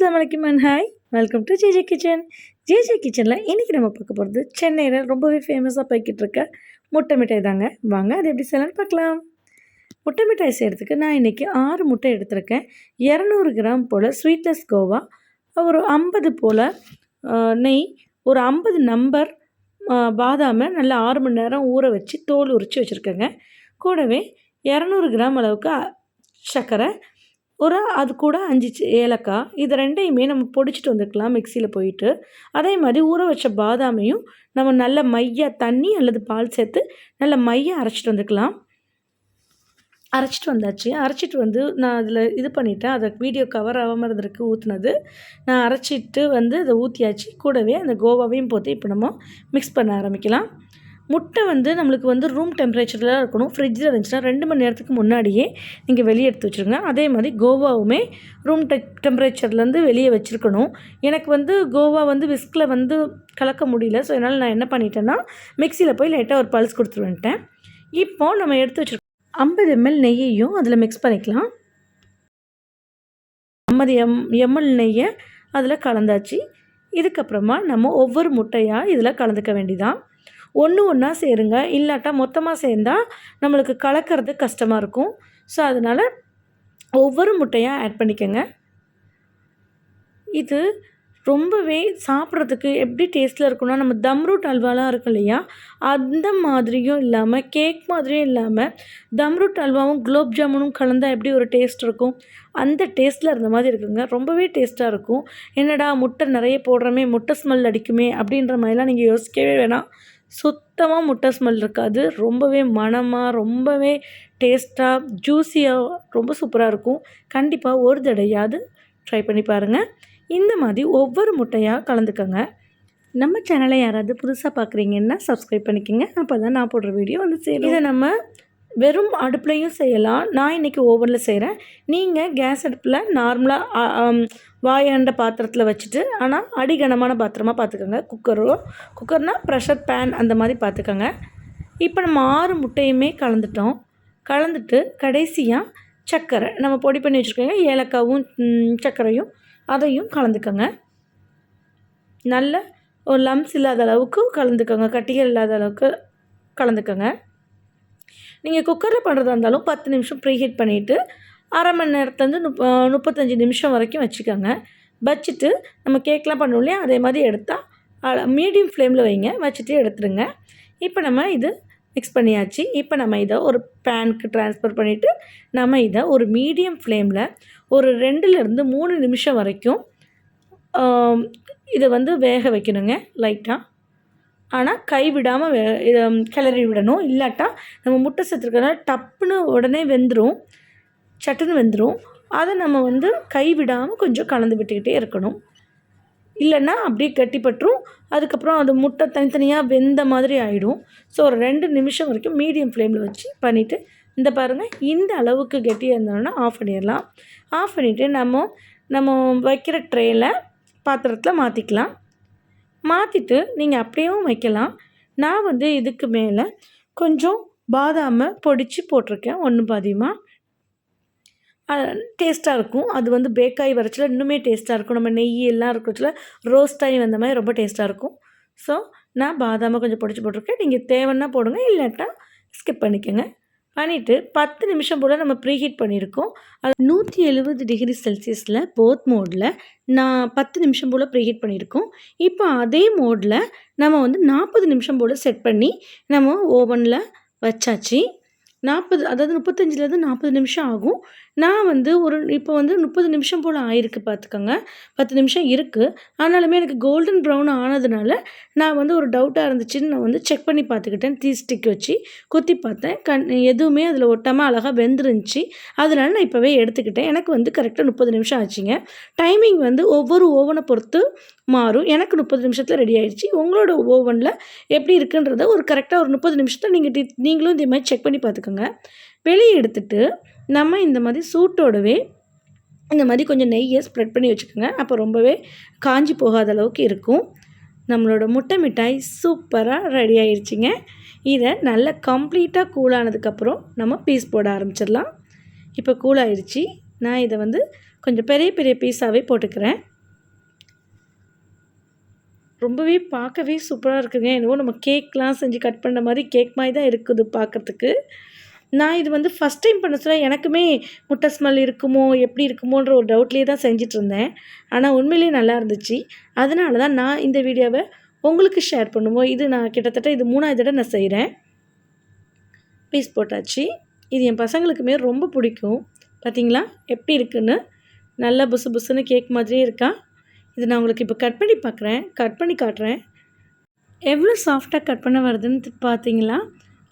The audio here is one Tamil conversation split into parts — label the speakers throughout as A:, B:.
A: அஸ்லாம் வலைக்கம் and hi welcome to JJ kitchen JJ கிச்சனில் இன்றைக்கி நம்ம பார்க்க போகிறது சென்னையில் ரொம்பவே ஃபேமஸாக போய்கிட்டு இருக்க முட்டை மிட்டாய் தாங்க. வாங்க அது எப்படி செய்யலாம்னு பார்க்கலாம். முட்டை மிட்டாய் செய்கிறதுக்கு நான் இன்றைக்கி ஆறு முட்டை எடுத்திருக்கேன். இரநூறு கிராம் போல் ஸ்வீட்லெஸ் கோவா ஒரு ஐம்பது போல் நெய் ஒரு ஐம்பது நம்பர் பாதாமை நல்லா ஆறு மணி நேரம் ஊற வச்சு தோல் உரித்து வச்சுருக்கேங்க. கூடவே இரநூறு கிராம் அளவுக்கு சர்க்கரை ஒரு அது கூட அஞ்சு ஏலக்காய். இது ரெண்டையுமே நம்ம பொடிச்சிட்டு வந்துக்கலாம் மிக்சியில் போயிட்டு. அதே மாதிரி ஊற வச்ச பாதாமையும் நம்ம நல்ல மையாக தண்ணி அல்லது பால் சேர்த்து நல்ல மையாக அரைச்சிட்டு வந்துக்கலாம் அரைச்சிட்டு வந்தாச்சு. அரைச்சிட்டு வந்து நான் அதில் இது பண்ணிவிட்டேன் அதை வீடியோ கவர் ஆகாமல் இருந்திருக்கு ஊற்றுனது நான் அரைச்சிட்டு வந்து அதை ஊற்றியாச்சு கூடவே அந்த கோவாவையும் போட்டு இப்போ நம்ம மிக்ஸ் பண்ண ஆரம்பிக்கலாம். முட்டை வந்து நம்மளுக்கு வந்து ரூம் டெம்பரேச்சரில் இருக்கணும். ஃப்ரிட்ஜில் இருந்துச்சுன்னா ரெண்டு மணி நேரத்துக்கு முன்னாடியே நீங்கள் வெளியே எடுத்து வச்சுருங்க. அதே மாதிரி கோவாவுமே ரூம் டெ டெம்பரேச்சர்லேருந்து வெளியே வச்சுருக்கணும். எனக்கு வந்து கோவா வந்து விஸ்கில் வந்து கலக்க முடியல. ஸோ அதனால் நான் என்ன பண்ணிட்டேன்னா மிக்சியில் போய் லைட்டாக ஒரு பல்ஸ் கொடுத்துருவேன்ட்டேன் இப்போது நம்ம எடுத்து வச்சுருக்கோம் ஐம்பது எம்எல் நெய்யையும் அதில் மிக்ஸ் பண்ணிக்கலாம். ஐம்பது எம் எம்எல் நெய்யை அதில் கலந்தாச்சு. இதுக்கப்புறமா நம்ம ஒவ்வொரு முட்டையாக இதில் கலந்துக்க வேண்டிதான். ஒன்று ஒன்றா சேருங்க. இல்லாட்டா மொத்தமாக சேர்ந்தால் நம்மளுக்கு கலக்கிறது கஷ்டமாக இருக்கும். ஸோ அதனால் ஒவ்வொரு முட்டையாக ஆட் பண்ணிக்கோங்க. இது ரொம்பவே சாப்பிட்றதுக்கு எப்படி டேஸ்ட்டில் இருக்குன்னா நம்ம தம்ரூட் அல்வாலாம் இருக்கும் இல்லையா? அந்த மாதிரியும் இல்லாமல் கேக் மாதிரியும் இல்லாமல் தம்ரூட் அல்வாவும் குலோப் ஜாமுனும் கலந்தால் எப்படி ஒரு டேஸ்ட் இருக்கும்? அந்த டேஸ்ட்டில் இருந்த மாதிரி இருக்குங்க. ரொம்பவே டேஸ்ட்டாக இருக்கும். என்னடா முட்டை நிறைய போடுறோமே முட்டை ஸ்மெல் அடிக்குமே அப்படின்ற மாதிரிலாம் நீங்கள் யோசிக்கவே வேணாம். சுத்தமாக முட்டை ஸ்மெல் இருக்காது. ரொம்பவே மணமாக ரொம்பவே டேஸ்ட்டாக ஜூஸியாக ரொம்ப சூப்பராக இருக்கும். கண்டிப்பாக ஒரு தடையாவது ட்ரை பண்ணி பாருங்கள் இந்த மாதிரி ஒவ்வொரு முட்டையாக கலந்துக்கோங்க. நம்ம சேனலை யாராவது புதுசாக பார்க்குறீங்கன்னா சப்ஸ்கிரைப் பண்ணிக்கோங்க. அப்போ தான் நான் போடுற வீடியோ வந்து சேரும். இதை நம்ம வெறும் அடுப்புலையும் செய்யலாம். நான் இன்றைக்கி ஓவனில் செய்கிறேன் நீங்கள் கேஸ் அடுப்பில் நார்மலாக வாயாண்ட பாத்திரத்தில் வச்சுட்டு ஆனால் அடிகனமான பாத்திரமாக பார்த்துக்கோங்க குக்கரோ குக்கர்னால் ப்ரெஷர் பேன் அந்த மாதிரி பார்த்துக்கோங்க இப்போ நம்ம ஆறு முட்டையுமே கலந்துட்டோம். கலந்துட்டு கடைசியாக சர்க்கரை நம்ம பொடி பண்ணி வச்சுருக்கோங்க. ஏலக்காவும் சர்க்கரையும் அதையும் கலந்துக்கோங்க. நல்ல ஒரு லம்ஸ் இல்லாத அளவுக்கு கலந்துக்கோங்க. கட்டிகள் இல்லாத அளவுக்கு கலந்துக்கோங்க. நீங்கள் குக்கரில் பண்ணுறதா இருந்தாலும் பத்து நிமிஷம் ப்ரீஹீட் பண்ணிவிட்டு அரை மணி நேரத்துலேருந்து முப்ப முப்பத்தஞ்சு நிமிஷம் வரைக்கும் வச்சுக்கோங்க. வச்சுட்டு நம்ம கேக்லாம் பண்ணோம் இல்லையா? அதே மாதிரி எடுத்தால் மீடியம் ஃப்ளேமில் வைங்க. வச்சுட்டு எடுத்துருங்க. இப்போ நம்ம இது மிக்ஸ் பண்ணியாச்சு. இப்போ நம்ம இதை ஒரு பேனுக்கு ட்ரான்ஸ்ஃபர் பண்ணிவிட்டு நம்ம இதை ஒரு மீடியம் ஃப்ளேமில் ஒரு ரெண்டுலேருந்து மூணு நிமிஷம் வரைக்கும் இதை வந்து வேக வைக்கணுங்க லைட்டாக ஆனால் கை விடாமல் வே இதை கிளறி விடணும். இல்லாட்டா நம்ம முட்டை சேர்த்துருக்கனால டப்புன்னு உடனே வெந்துடும் சட்டுன்னு வெந்துடும் அதை நம்ம வந்து கைவிடாமல் கொஞ்சம் கலந்து விட்டுக்கிட்டே இருக்கணும். இல்லைன்னா அப்படியே கட்டிப்பட்டுரும். அதுக்கப்புறம் அது முட்டை தனித்தனியாக வெந்த மாதிரி ஆகிடும் ஸோ ஒரு ரெண்டு நிமிஷம் வரைக்கும் மீடியம் ஃப்ளேமில் வச்சு பண்ணிவிட்டு இந்த பாருங்கள் இந்த அளவுக்கு கெட்டியாக இருந்தோன்னா ஆஃப் பண்ணிடலாம். ஆஃப் பண்ணிவிட்டு நம்ம நம்ம வைக்கிற ட்ரேயில் பாத்திரத்தில் மாற்றிக்கலாம் மாற்றிட்டு நீங்கள் அப்படியேவும் வைக்கலாம். நான் வந்து இதுக்கு மேலே கொஞ்சம் பாதாமை பொடிச்சு போட்டிருக்கேன் ஒன்று பாதியமாக டேஸ்ட்டாக இருக்கும். அது வந்து பேக்காய் வரச்சில இன்னுமே டேஸ்ட்டாக இருக்கும். நம்ம நெய் எல்லாம் இருக்கிறச்சில் ரோஸ்டாகி வந்த மாதிரி ரொம்ப டேஸ்ட்டாக இருக்கும். ஸோ நான் பாதாமை கொஞ்சம் பொடிச்சு போட்டிருக்கேன். நீங்கள் தேவைன்னா போடுங்க. இல்லாட்டா ஸ்கிப் பண்ணிக்கோங்க. பண்ணிவிட்டு பத்து நிமிஷம் போல் நம்ம ப்ரீஹீட் பண்ணியிருக்கோம். அது நூற்றி எழுபது டிகிரி செல்சியஸில் போத் மோடில் நான் பத்து நிமிஷம் போல் ப்ரீஹீட் பண்ணியிருக்கோம். இப்போ அதே மோடில் நம்ம வந்து நாற்பது நிமிஷம் போல் செட் பண்ணி நம்ம ஓவனில் வச்சாச்சு. நாற்பது அதாவது முப்பத்தஞ்சிலேருந்து நாற்பது நிமிஷம் ஆகும். நான் வந்து ஒரு இப்போ வந்து முப்பது நிமிஷம் போல் ஆயிருக்கு பார்த்துக்கோங்க பத்து நிமிஷம் இருக்குது ஆனாலுமே எனக்கு கோல்டன் ப்ரௌன் ஆனதுனால நான் வந்து ஒரு டவுட்டாக இருந்துச்சுன்னு நான் வந்து செக் பண்ணி பார்த்துக்கிட்டேன் தீ ஸ்டிக் வச்சு குத்தி பார்த்தேன். கண் எதுவுமே அதில் ஒட்டமாக அழகாக வெந்துருந்துச்சு. அதனால நான் இப்போவே எடுத்துக்கிட்டேன். எனக்கு வந்து கரெக்டாக முப்பது நிமிஷம் ஆச்சுங்க. டைமிங் வந்து ஒவ்வொரு ஓவனை பொறுத்து மாறும். எனக்கு முப்பது நிமிஷத்தில் ரெடி ஆகிடுச்சு உங்களோட ஓவனில் எப்படி இருக்குன்றத ஒரு கரெக்டாக ஒரு முப்பது நிமிஷத்தில் நீங்கள் நீங்களும் இதே மாதிரி செக் பண்ணி பார்த்துக்கோங்க வெளியே எடுத்துகிட்டு நம்ம இந்த மாதிரி சூட்டோடவே இந்த மாதிரி கொஞ்சம் நெய்யை ஸ்ப்ரெட் பண்ணி வச்சுக்கோங்க. அப்போ ரொம்பவே காஞ்சி போகாத அளவுக்கு இருக்கும். நம்மளோட முட்டை மிட்டாய் சூப்பராக ரெடி ஆயிடுச்சிங்க இதை நல்லா கம்ப்ளீட்டாக கூலானதுக்கப்புறம் நம்ம பீஸ் போட ஆரம்பிச்சிடலாம். இப்போ கூலாயிடுச்சு நான் இதை வந்து கொஞ்சம் பெரிய பெரிய பீஸாகவே போட்டுக்கிறேன். ரொம்பவே பார்க்கவே சூப்பராக இருக்குங்க. என்னவோ நம்ம கேக்லாம் செஞ்சு கட் பண்ண மாதிரி கேக் மாதிரி தான் இருக்குது பார்க்குறதுக்கு. நான் இது வந்து ஃபஸ்ட் டைம் பண்ண சொல்ல எனக்குமே முட்டை ஸ்மெல் இருக்குமோ எப்படி இருக்குமோன்ற ஒரு டவுட்லேயே தான் செஞ்சிட்ருந்தேன் இருந்தேன் ஆனால் உண்மையிலேயே நல்லா இருந்துச்சு. அதனால தான் நான் இந்த வீடியோவை உங்களுக்கு ஷேர் பண்ணுவோம். இது நான் கிட்டத்தட்ட இது மூணாவது தடவை நான் செய்கிறேன் பீஸ் போட்டாச்சு. இது என் பசங்களுக்குமே ரொம்ப பிடிக்கும். பார்த்தீங்களா எப்படி இருக்குன்னு. நல்லா புசு புசுன்னு கேக் மாதிரியே இருக்கா? இது நான் உங்களுக்கு இப்போ கட் பண்ணி பார்க்குறேன் கட் பண்ணி காட்டுறேன். எவ்வளோ சாஃப்டாக கட் பண்ண வருதுன்னு பார்த்தீங்களா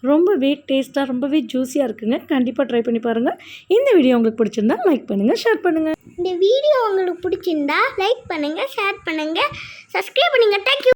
A: ரொம்பவே டேஸ்ட்டாக ரொம்பவே ஜூஸியாக இருக்குங்க. கண்டிப்பாக ட்ரை பண்ணி பாருங்கள் இந்த வீடியோ உங்களுக்கு பிடிச்சிருந்தா லைக் பண்ணுங்கள் ஷேர் பண்ணுங்கள்
B: இந்த வீடியோ உங்களுக்கு பிடிச்சிருந்தா லைக் பண்ணுங்கள் ஷேர் பண்ணுங்கள் சப்ஸ்கிரைப் பண்ணுங்கள் தேங்க்யூ